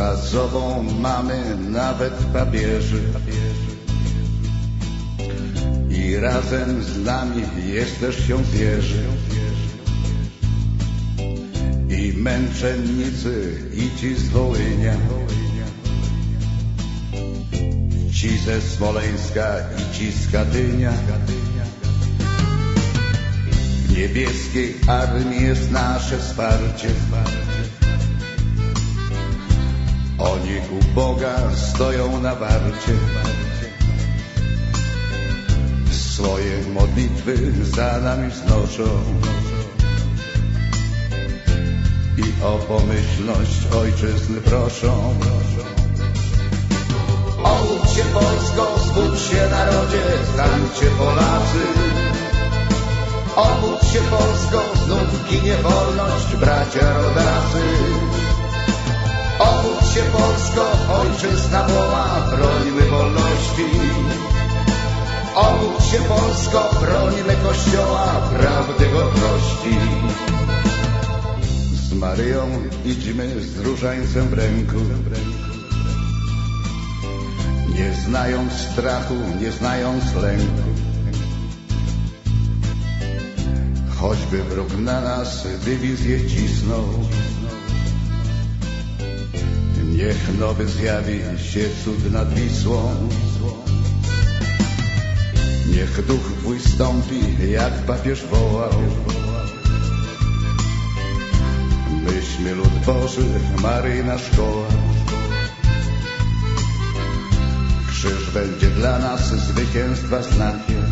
Za sobą mamy nawet papieży. I razem z nami jest też książierzy i męczennicy i ci z Wołynia. Ci ze Smoleńska i ci z Katynia. W niebieskiej armii jest nasze wsparcie oni u Boga stoją na warcie swoje modlitwy za nami wznoszą i o pomyślność ojczyzny proszą. Obudź się Polsko, zbudź się narodzie, stańcie Polacy. Obudź się Polsko, znów ginie wolność, bracia rodacy. Się Polsko, ojczyzna woła, brońmy wolności. Obudź się Polsko, brońmy Kościoła, prawdy godności. Z Maryją idźmy z różańcem w ręku. Nie znając strachu, nie znając lęku. Choćby wróg na nas dywizję cisnął. Niech nowy zjawi się cud nad Wisłą. Niech duch twój jak papież wołał. Myśmy lud Boży, Maryjna szkoła. Krzyż będzie dla nas zwycięstwa znakiem.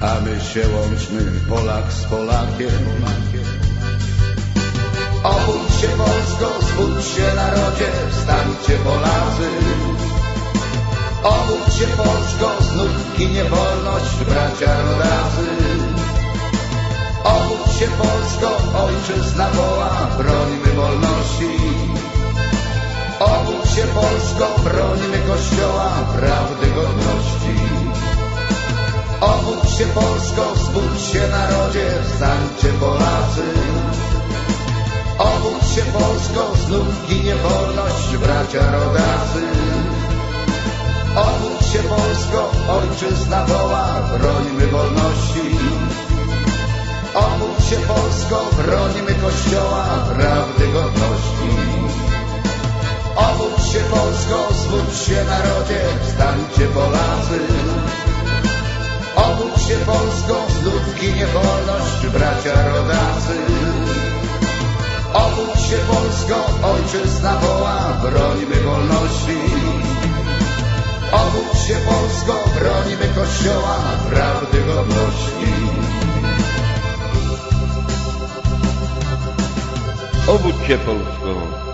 A my się łączmy, Polak z Polakiem. Obudź się Polsko, zbudź się narodzie, wstańcie Polacy. Obudź się Polsko, znów ginie wolność, bracia rodacy. Obudź się Polsko, ojczyzna woła, brońmy wolności. Obudź się Polsko, brońmy Kościoła, prawdy godności. Obudź się Polsko, zbudź się narodzie, wstańcie Polacy. Polsko, znów ginie wolność, bracia rodacy. Obudź się Polsko, ojczyzna woła, brońmy wolności. Obudź się Polsko, brońmy Kościoła, prawdy godności. Obudź się Polsko, zbudź się narodzie, wstańcie Polacy. Obudź się Polsko, znów ginie Polsko, ojczyzna woła, brońmy wolności. Obudź się Polsko, brońmy Kościoła, prawdy godności. Obudź się Polsko,